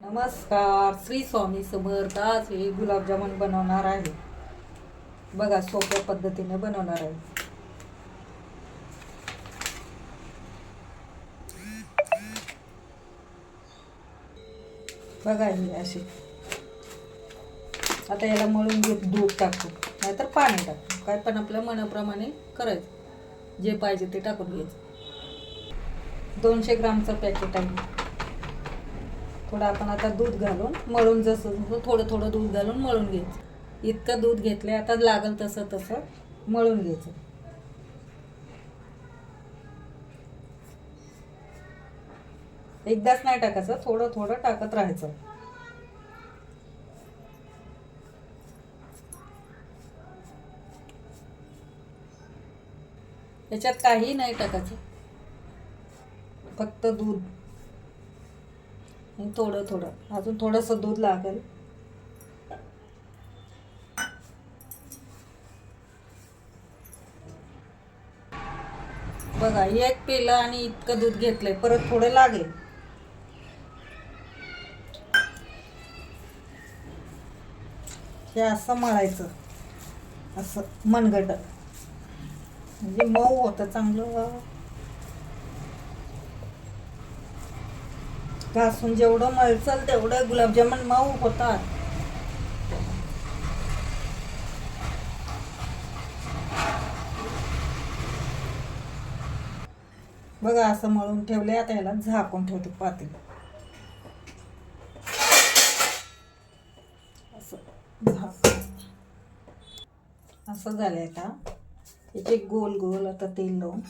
नमस्कार श्री स्वामी समर्थ. आज हे गुलाबजामुन बनवणार आहे. बघा सोप्या पद्धतीने बनवणार आहे. बघा हे असे आता याला मळून घेत दूध टाकतो नाहीतर पाणी टाकतो काय पण आपल्या मनाप्रमाणे करायचं. जे पाहिजे ते टाकून घ्यायचं. दोनशे ग्रामचं पॅकेट आहे. थोडं आपण आता दूध घालून मळून जसं थोडं थोडं दूध घालून मळून घ्यायचं. इतकं दूध घेतलं आता लागल तसं तसं मळून घ्यायचं. एकदाच नाही टाकायचं थोडं थोडं टाकत राहायचं. याच्यात काही नाही टाकायचं. फक्त दूध. आणि थोडं थोडं. अजून थोडंसं दूध लागेल. बघा एक पेला आणि इतकं दूध घेतलंय. परत थोडं लागेल. हे असं मळायचं. असं मनगट. म्हणजे मऊ होतं चांगलं घासून जेवढं मळचल तेवढं गुलाबजामुन मऊ होतात. बघा असं मळून ठेवले आता याला झाकून ठेवते पातेलं. असं झाक असं झालंय आता. त्याचे गोल गोल आता तेल लावून.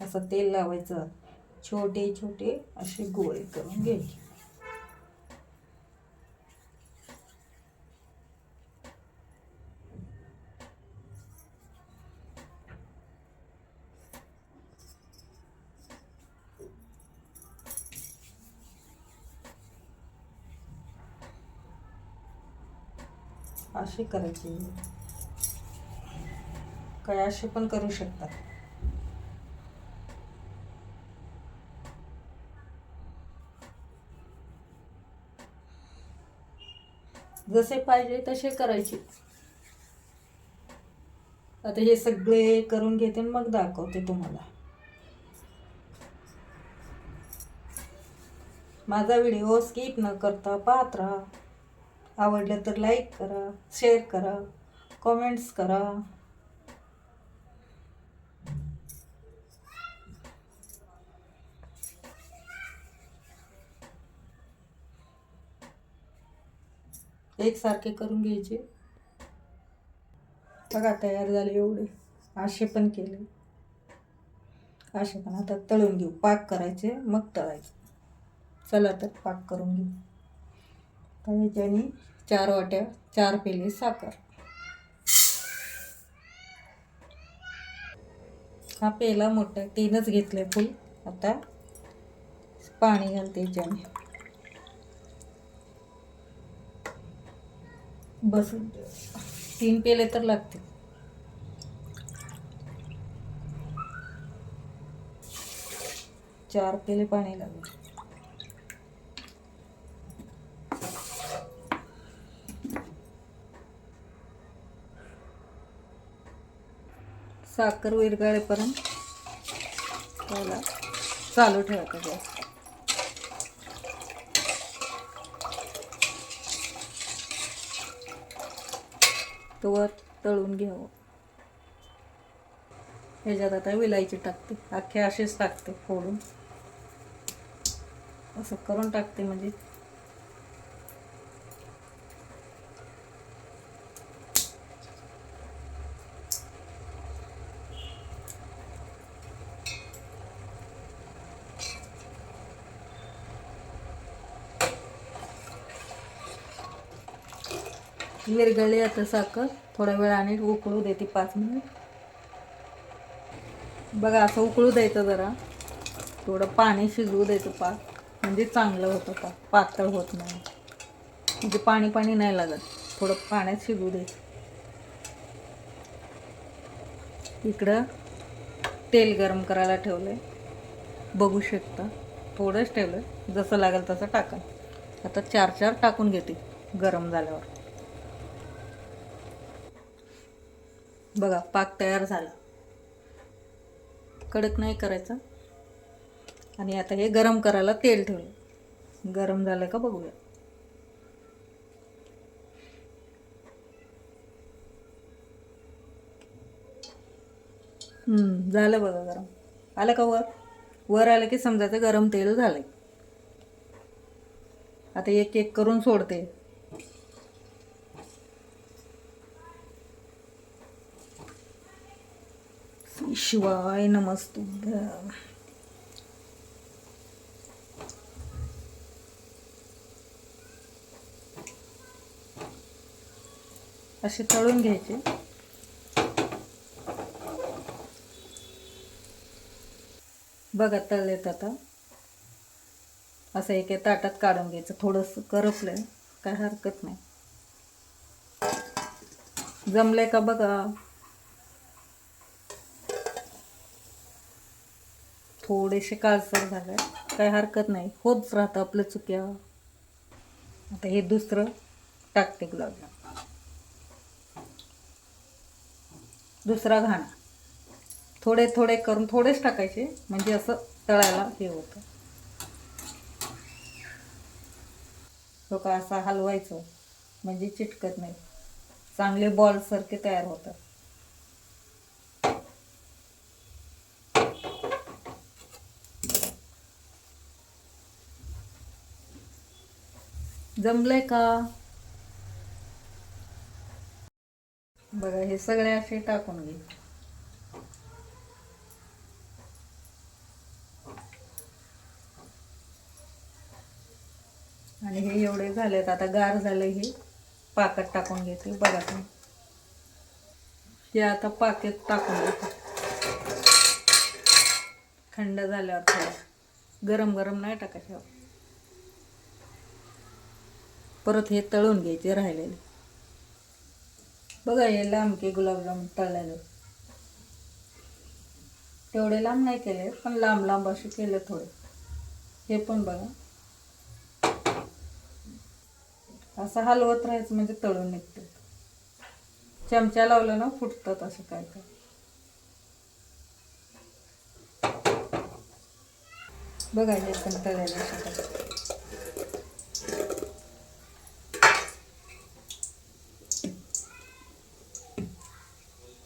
असं तेल लावायचं. छोटे छोटे असे गोळे करून घ्यायचे. असे करायचे. काय असे पण करू शकतात. जसे पाहिजे तसे करायचे. आता हे सगळे करून घेते आणि मग दाखवते तुम्हाला. माझा व्हिडिओ स्किप न करता पाहत राहा. आवडलं तर लाईक करा शेअर करा कमेंट्स करा. एकसारखे करून घ्यायचे. बघा तयार झाले एवढे. असे पण केले. असे पण. आता तळून घेऊ. पाक करायचे मग तळायचे. चला तर पाक करून घेऊ. तर याच्याने चार वाट्या चार पेले साखर. हा पेला मोठा तीनच घेतले फुल. आता पाणी घालते याच्याने. बसून. तीन पेले तर लागतील. चार पेले पाणी लागेल. साखर विरगाळेपर्यंत त्याला चालू ठेवायचं गॅस? तोवर तळून घ्यावं ह्याच्यात आता विलायची टाकते. अख्खे असेच टाकते फोडून. असं करून टाकते म्हणजे विरगळली आता साखर थोड्या वेळाने उकळू देते पाच मिनिट. बघा असं उकळू द्यायचं जरा. थोडं पाणी शिजवू द्यायचं पाक. म्हणजे चांगलं होतं का पातळ होत नाही. म्हणजे पाणी पाणी नाही लागत. थोडं पाण्यात शिजवू द्यायचं इकडं तेल गरम करायला ठेवलं आहे बघू शकता. थोडंच ठेवलं जसं लागेल तसं टाका. आता चार चार टाकून घेते. गरम झाल्यावर. बघा पाक तयार झाला. कडक नाही करायचा. आणि आता हे गरम करायला तेल ठेवलं. गरम झालं का बघूया. हम्म, झालं बघा गरम. आलं का वर? वर आलं की समजायचं गरम तेल झालं आता एक एक करून सोडते. शिवाय नमस्तुभ्य असे तळून घ्यायचे. बघा तळलेत आता. असं एका ताटात काढून घ्यायचं. थोडंसं करपलंय. काय हरकत नाही. जमलंय का बघा? थोडेसे काळसर झाल्या काही हरकत नाही. होत राहतं आपलं चुक्या. आता हे दुसरं टाकते गुलाबजाम दुसरा घाणा. थोडे थोडे करून थोडेच टाकायचे. म्हणजे असं तळायला हे होतं. तो का असा हलवायचं. म्हणजे चिटकत नाही. चांगले बॉलसारखे तयार होतात. जमलंय का? बघा हे सगळे असे टाकून घे. आणि हे एवढे झालेत. आता गार झालं हे. पाकत टाकून घेते. बघा तुम्ही. हे आता पाकेत टाकून घेते. थंड झाल्यावर थोडं. गरम गरम नाही टाकायचं. परत हे तळून घ्यायचे राहिलेले. बघा हे लांबके गुलाबजाम तळलेले. तेवढे लांब नाही केले पण लांब लांब असे केले थोडे. हे पण बघा. असं हलवत राहायचं म्हणजे तळून निघते. चमचा लावला ना फुटतात असं काय काय. बघा हे पण तळायला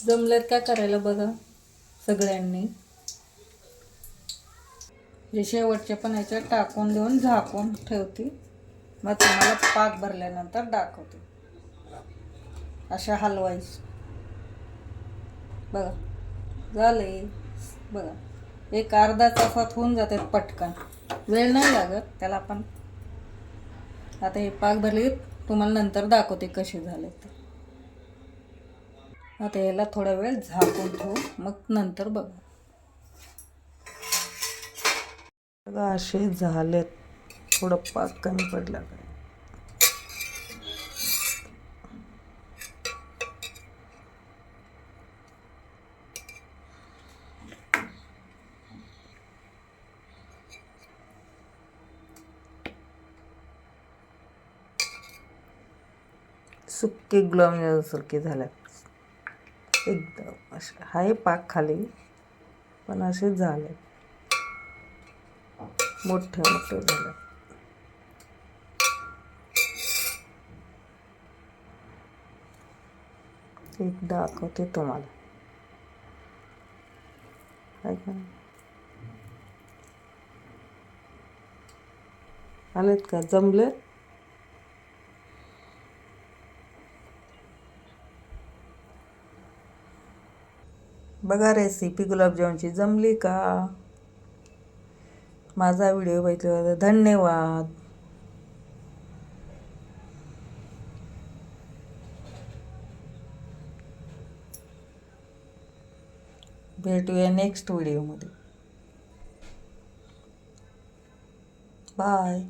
जमल्यात काय करायला बघा सगळ्यांनी. जे शेवटचे पण याच्यात टाकून देऊन झाकून ठेवते. मग तुम्हाला पाक भरल्यानंतर दाखवते. अशा हलवाईस. बघा. झाले बघा. एक अर्धा तासात होऊन जाते पटकन. वेळ नाही लागत त्याला आपण आता हे पाक भरले तुम्हाला नंतर दाखवते कसे झाले ते. आता याला थोडा वेळ झाकून ठेवू. मग नंतर बघा. बघा असे झालेत. थोडं पाक कमी पडला काय सुके गुलाबजामसारखे झाल्यात. एकदम असे आहे पाक खाली पण असे झाले. मोठे मोठे झाले. एक दाखवते तुम्हाला. आलेत का? जमलेत? बघा रेसिपी गुलाबजामची जमली का? माझा व्हिडिओ बघितल्याबद्दल धन्यवाद. भेटूया नेक्स्ट व्हिडिओमध्ये बाय